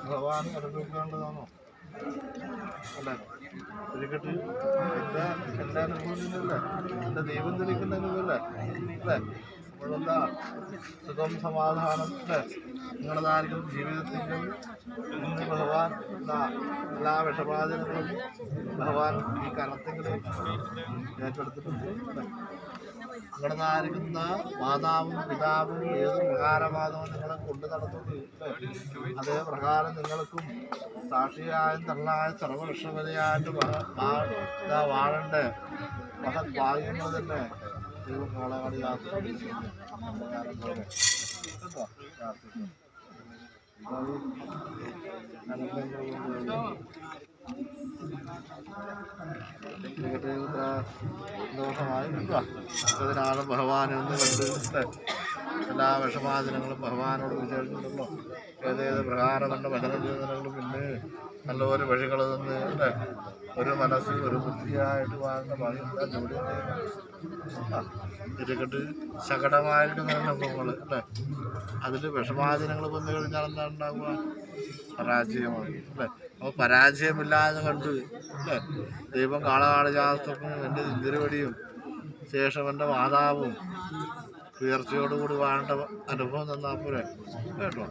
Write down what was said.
ഭഗവാൻ അനുഭവിക്കാനുള്ളതാണോ അല്ലേ ഒരിക്കട്ട് എന്റെ എന്റെ അനുഭവമില്ലല്ലേ എന്റെ ദൈവം ധരിക്കുന്ന അനുഭവമല്ലേ അല്ലേ? നമ്മളെന്താ സുഖം സമാധാനം അല്ലേ? നിങ്ങളതായിരിക്കും ജീവിതത്തിന്റെ ഭഗവാൻ എന്താ? എല്ലാ വിഷബാധനങ്ങളും ഭഗവാൻ ഈ കരത്തിങ്ങനെ ഏറ്റെടുത്തിട്ടുണ്ട് നിങ്ങളതായിരിക്കുന്ന മാതാവും പിതാവും ഏത് പ്രകാരമാണോ നിങ്ങളെ കൊണ്ടു നടത്തുന്നത് അതേ പ്രകാരം നിങ്ങൾക്കും സാക്ഷിയായും തള്ളായ സർവരക്ഷകതയായിട്ട് വാഴണ്ടേ മഹത് ഭാഗ്യങ്ങൾ തന്നെ ദൈവം ഭഗവാനെ എന്ന് കണ്ട് എല്ലാ വിഷമാചനങ്ങളും ഭഗവാനോട് വിചാരിച്ചിട്ടുണ്ടല്ലോ. ഏതേത് പ്രകാരമുണ്ട് ഭജന ജീവിതങ്ങളും പിന്നെ നല്ലപോലെ വഴികൾ അല്ലേ? ഒരു മനസ്സ് ഒരു ബുദ്ധിയായിട്ട് വാങ്ങുന്ന പറയുന്ന ജോലി ഇരിക്കട്ട് ശകടമായിരിക്കുന്ന അനുഭവങ്ങൾ അല്ലേ? അതിൽ വിഷമാചനങ്ങൾ വന്നു കഴിഞ്ഞാൽ എന്താ ഉണ്ടാവുക? പരാജയമാണ് അല്ലേ? അപ്പോൾ പരാജയമില്ലാതെ കണ്ട് അല്ലേ? ദൈവം കാളകാളശാസ്ത്രത്തിനും എന്റെ ഇന്ദിരവടിയും ശേഷം മാതാവും ഉയർച്ചയോടുകൂടി വാഴേണ്ട അനുഭവം തന്നാൽ പോരെ കേട്ടോ